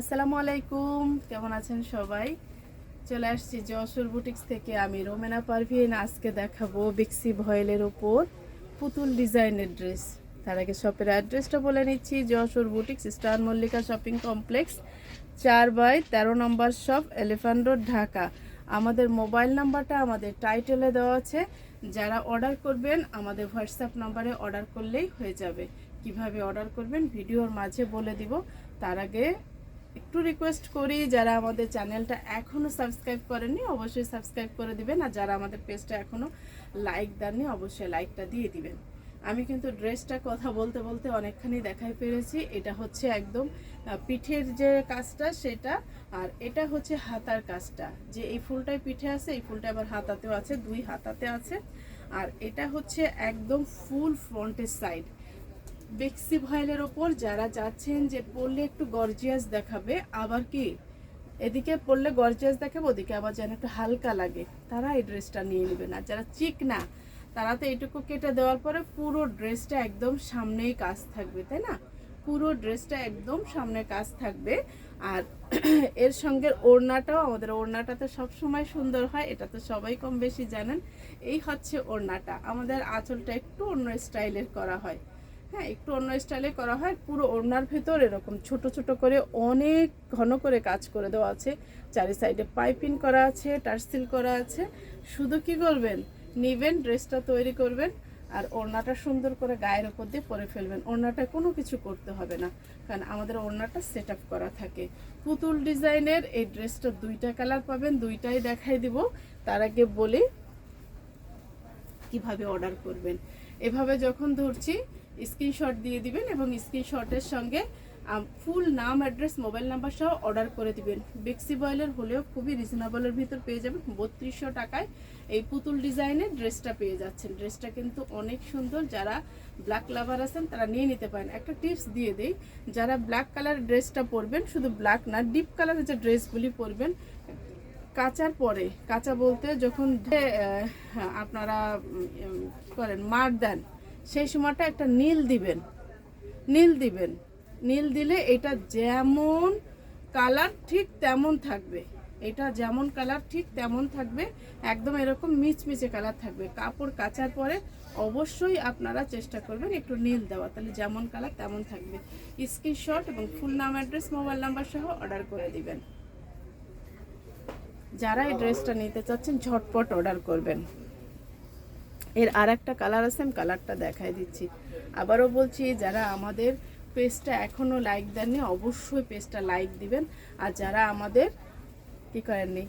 আসসালামু আলাইকুম। কেমন আছেন সবাই? চলে আসছি যশোর বুটিক্স থেকে আমি রোমেনা পারভিন। আজকে দেখাবো বিক্সি ভয়েলের ওপর পুতুল ডিজাইনের ড্রেস। তার আগে শপের অ্যাড্রেসটা বলে নিচ্ছি, Jessore boutiques star Mallika shopping complex, চার বাই তেরো নম্বর শপ, এলিফ্যান্ট রোড, ঢাকা। আমাদের মোবাইল নাম্বারটা আমাদের টাইটেলে দেওয়া আছে। যারা অর্ডার করবেন, আমাদের হোয়াটসঅ্যাপ নাম্বারে অর্ডার করলেই হয়ে যাবে। কীভাবে অর্ডার করবেন, ভিডিওর মাঝে বলে দিব। তার আগে একটু রিকোয়েস্ট করি, যারা আমাদের চ্যানেলটা এখনও সাবস্ক্রাইব করেননি, অবশ্যই সাবস্ক্রাইব করে দিবেন। আর যারা আমাদের পেজটা এখনও লাইক দেননি, অবশ্যই লাইকটা দিয়ে দিবেন। আমি কিন্তু ড্রেসটা কথা বলতে বলতে অনেকখানি দেখাই পেরেছি এটা হচ্ছে একদম পিঠের যে কাজটা সেটা, আর এটা হচ্ছে হাতার কাজটা। যে এই ফুলটাই পিঠে আছে, এই ফুলটা আবার হাতাতেও আছে, দুই হাতাতে আছে। আর এটা হচ্ছে একদম ফুল ফ্রন্টের সাইড বেক্সি ভয়েলের ওপর যারা যাচ্ছেন যে পরলে একটু গর্জিয়াস দেখাবে, আবার কি? এদিকে পরলে গর্জিয়াস দেখাবে, ওদিকে আবার যেন একটু হালকা লাগে। তারা এই ড্রেসটা নিয়ে নেবেন আর যারা চিক না, তারা তো এটুকু কেটে দেওয়ার পরে পুরো ড্রেসটা একদম সামনেই কাজ থাকবে, তাই না? পুরো ড্রেসটা একদম সামনে কাজ থাকবে। আর এর সঙ্গে ওড়নাটাও, আমাদের ওড়নাটা তো সবসময় সুন্দর হয়, এটা তো সবাই কম বেশি জানেন। এই হচ্ছে ওড়নাটা। আমাদের আঁচলটা একটু অন্য স্টাইলের করা হয়। হ্যাঁ একটু অন্য স্টাইলে করা হয়। পুরো ওড়নার ভেতর এরকম ছোট ছোট করে অনেক ঘন করে কাজ করে দেওয়া আছে। চারি সাইডে পাইপিং করা আছে, টার্সিল করা আছে। শুধু কি করবেন? নিবেন, ড্রেসটা তৈরি করবেন আর ওড়নাটা সুন্দর করে গায়ের ওপর দিয়ে পরে ফেলবেন। ওড়নাটা কোনো কিছু করতে হবে না, কারণ আমাদের ওড়নাটা সেট করা থাকে। পুতুল ডিজাইনের এই ড্রেসটা দুইটা কালার পাবেন, দুইটাই দেখাই দিব। তার আগে বলি কীভাবে অর্ডার করবেন। এভাবে যখন ধরছি স্ক্রিনশট দিয়ে দিবেন এবং স্ক্রিনশটের সঙ্গে ফুল নাম অ্যাড্রেস মোবাইল নাম্বার সহ অর্ডার করে দিবেন। বেক্সি বয়েলের হলেও খুবই রিজনেবলের ভিতর পেয়ে যাবেন। বত্রিশশো টাকায় এই পুতুল ডিজাইনের ড্রেসটা পেয়ে যাচ্ছেন। ড্রেসটা কিন্তু অনেক সুন্দর। যারা ব্ল্যাক লাভার আছেন, তারা নিয়ে নিতে পারেন। একটা টিপস দিয়ে দিই। যারা ব্ল্যাক কালার ড্রেসটা পরবেন, শুধু ব্ল্যাক না ডিপ কালারের যে ড্রেসগুলি পরবেন, কাচার পরে, কাঁচা বলতে যখন আপনারা করেন, মার দেন সেই সময়টা একটা নীল দিবেন। নীল দিবেন। নীল দিলে এটা যেমন কালার ঠিক তেমন থাকবে। এটা যেমন কালার ঠিক তেমন থাকবে, একদম এরকম মিচমিচে কালার থাকবে। কাপড় কাচার পরে অবশ্যই আপনারা চেষ্টা করবেন একটু নীল দেওয়া, তাহলে যেমন কালার তেমন থাকবে। স্ক্রিনশট এবং ফুল নাম, অ্যাড্রেস, মোবাইল নাম্বার সহ অর্ডার করে দিবেন। যারা এই ড্রেসটা নিতে চাচ্ছেন, ঝটপট অর্ডার করবেন। এর আর একটা কালার আছে, আমি কালারটা দেখাই দিচ্ছি। আবারও বলছি, যারা আমাদের পেজটা এখনও লাইক দেননি, অবশ্যই পেজটা লাইক দিবেন। আর যারা আমাদের কি করেননি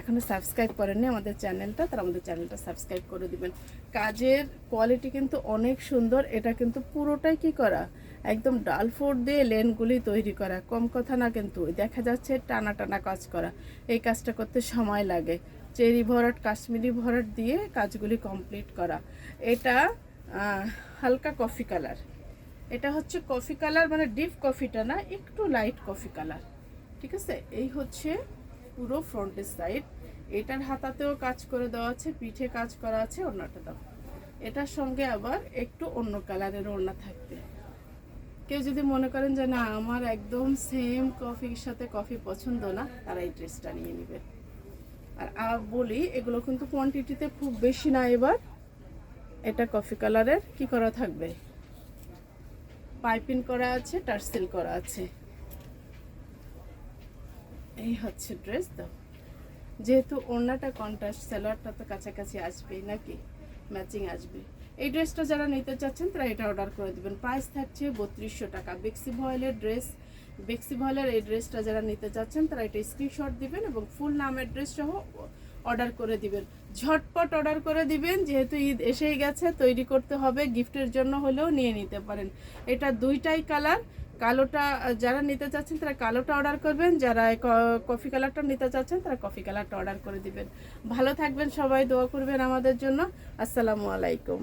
এখনও সাবস্ক্রাইব করেননি আমাদের চ্যানেলটা তারা আমাদের চ্যানেলটা সাবস্ক্রাইব করে দিবেন। কাজের কোয়ালিটি কিন্তু অনেক সুন্দর, এটা কিন্তু পুরোটাই কি করা? একদম ডাল ফোর দিয়ে লেনগুলি তৈরি করা, কম কথা না কিন্তু দেখা যাচ্ছে টানা টানা কাজ করা। এই কাজটা করতে সময় লাগে। চেরি ভরাট, কাশ্মীরি ভরাট দিয়ে কাজগুলি কমপ্লিট করা। এটা হালকা কফি কালার এটা হচ্ছে কফি কালার মানে ডিপ কফিটা না, একটু লাইট কফি কালার ঠিক আছে? এই হচ্ছে পুরো ফ্রন্টের সাইড এটার হাতাতেও কাজ করে দেওয়া আছে, পিঠে কাজ করা আছে, ওড়নাটা দাও। এটার সঙ্গে আবার একটু অন্য কালারের ওড়না থাকবে। কেউ যদি মনে করেন যে না, আমার একদম সেম কফির সাথে কফি পছন্দ না, তারা এই ড্রেসটা নিয়ে নেবে। আর আর বলি এগুলো কিন্তু কোয়ান্টিটিতে খুব বেশি না এবার। এটা কফি কালারের কি করা থাকবে? পাইপিং করা আছে টার্সেল করা আছে। এই হচ্ছে ড্রেস তো। যেহেতু ওড়নাটা কন্ট্রাস্ট সালোয়ারটা তো কাছাকাছি আসবেই নাকি? ম্যাচিং আসবে। এই ড্রেসটা যারা নিতে চাচ্ছেন, তারা এটা অর্ডার করে দিবেন। প্রাইস থাকছে বত্রিশশো টাকা। বেক্সি ভয়েলের ড্রেস বেক্সি ভয়েলের এই ড্রেসটা যারা নিতে চাচ্ছেন, তারা এটা স্ক্রিনশট দিবেন এবং ফুল নাম অ্যাড্রেস সহ অর্ডার করে দিবেন। ঝটপট অর্ডার করে দিবেন, যেহেতু ঈদ এসেই গেছে, তৈরি করতে হবে, গিফটের জন্য হলেও নিয়ে নিতে পারেন। এটা দুইটাই কালার, কালোটা, যারা নিতে চাচ্ছেন তারা কালোটা অর্ডার করবেন, যারা কফি কালারটা নিতে চাচ্ছেন তারা কফি কালারটা অর্ডার করে দিবেন। ভালো থাকবেন সবাই, দোয়া করবেন আমাদের জন্য। আসসালামু আলাইকুম।